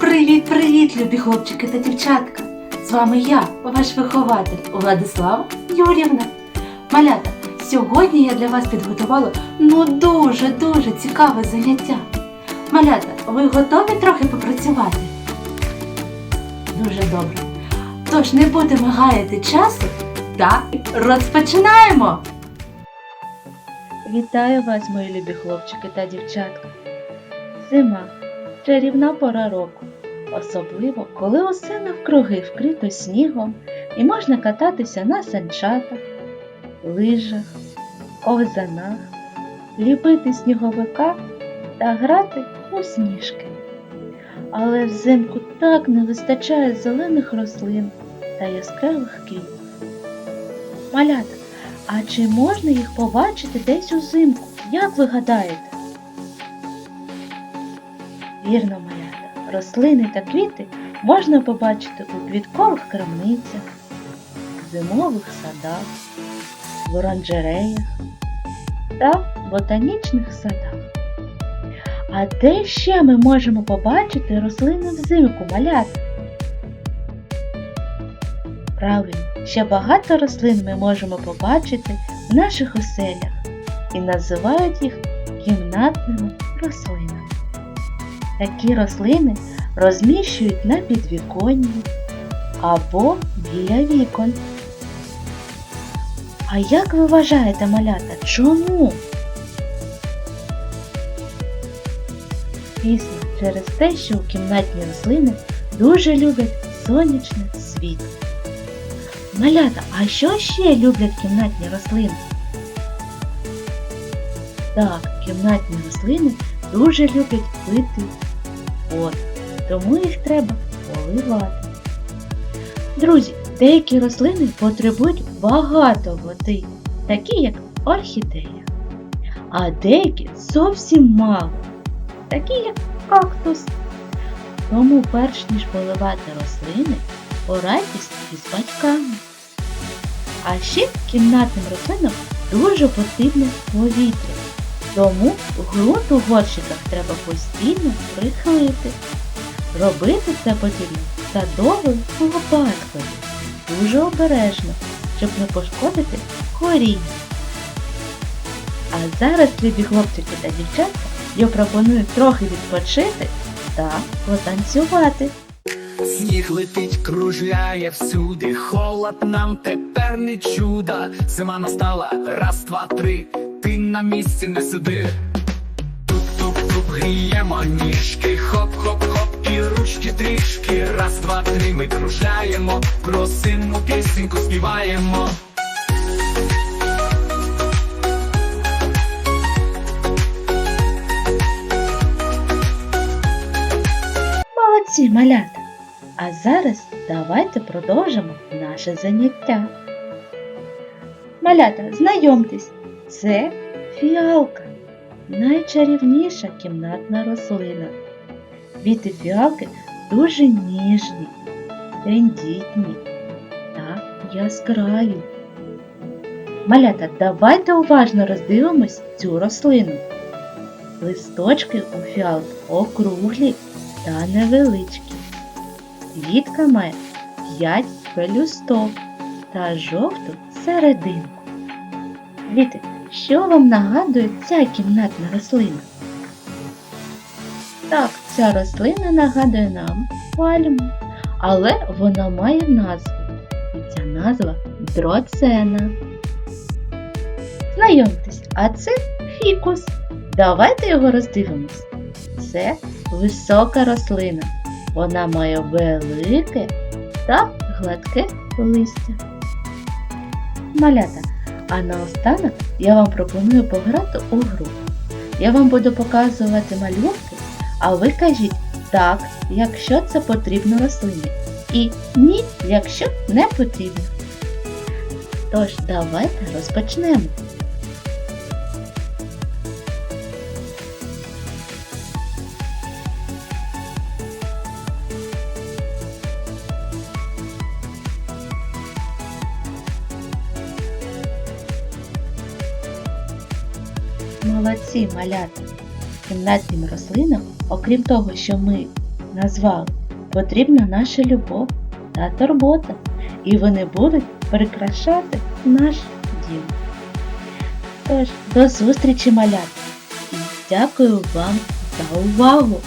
Привіт-привіт, любі хлопчики та дівчатка! З вами я, ваш вихователь Владислава Юрівна. Малята, сьогодні я для вас підготувала ну дуже-дуже цікаве заняття. Малята, ви готові трохи попрацювати? Дуже добре. Тож не будемо гаяти часу та розпочинаємо! Вітаю вас, мої любі хлопчики та дівчатка. Зима чарівна пора року, особливо коли усе навкруги вкрито снігом і можна кататися на санчатах, лижах, ковзанах, ліпити сніговика та грати у сніжки. Але взимку так не вистачає зелених рослин та яскравих квітів. Малята, а чи можна їх побачити десь узимку? Як ви гадаєте? Вірно, малята, рослини та квіти можна побачити у квіткових крамницях, зимових садах, в оранжереях та ботанічних садах. А де ще ми можемо побачити рослини взимку малята? Правильно, ще багато рослин ми можемо побачити в наших оселях і називають їх кімнатними рослинами. Такі рослини розміщують на підвіконні або біля вікон. А як ви вважаєте, малята, чому? Звісно, через те, що кімнатні рослини дуже люблять сонячне світло. Малята, а що ще люблять кімнатні рослини? Так, кімнатні рослини дуже люблять пити воду, тому їх треба поливати. Друзі, деякі рослини потребують багато води, такі як орхідея, а деякі зовсім мало, такі як кактус. Тому перш ніж поливати рослини, порадьтесь із батьками. А ще кімнатним рослинам дуже потрібне повітря. Тому ґрунт у горщиках треба постійно прихилити. Робити це потрібно садовою лопаткою. Дуже обережно, щоб не пошкодити коріння. А зараз, любі хлопчики та дівчатка, я пропоную трохи відпочити та потанцювати. Сніг летить, кружляє всюди, холод нам тепер не чудо. Зима настала, раз, два, три, ти на місці не сиди. Туп-туп-туп, гріємо ніжки, хоп-хоп-хоп, і ручки трішки. Раз, два, три, ми кружляємо, про синну пісеньку співаємо. Молодці, малята! А зараз давайте продовжимо наше заняття. Малята, знайомтесь, це фіалка, найчарівніша кімнатна рослина. Квіти фіалки дуже ніжні, тендітні та яскраві. Малята, давайте уважно роздивимось цю рослину. Листочки у фіалки округлі та невеличкі. Квітка має 5 пелюсток та жовту серединку. Діти, що вам нагадує ця кімнатна рослина? Так, ця рослина нагадує нам пальму, але вона має назву. І ця назва дроцена. Знайомтесь, а це фікус. Давайте його роздивимось. Це висока рослина. Вона має велике та гладке листя. Малята, а наостанок я вам пропоную пограти у гру. Я вам буду показувати малюнки, а ви кажіть так, якщо це потрібно рослині, і ні, якщо не потрібно. Тож, давайте розпочнемо. Молодці, малята! Кімнатним рослинам, окрім того, що ми назвали, потрібна наша любов та турбота, і вони будуть прикрашати наш дім. Тож, до зустрічі, малята! І дякую вам за увагу!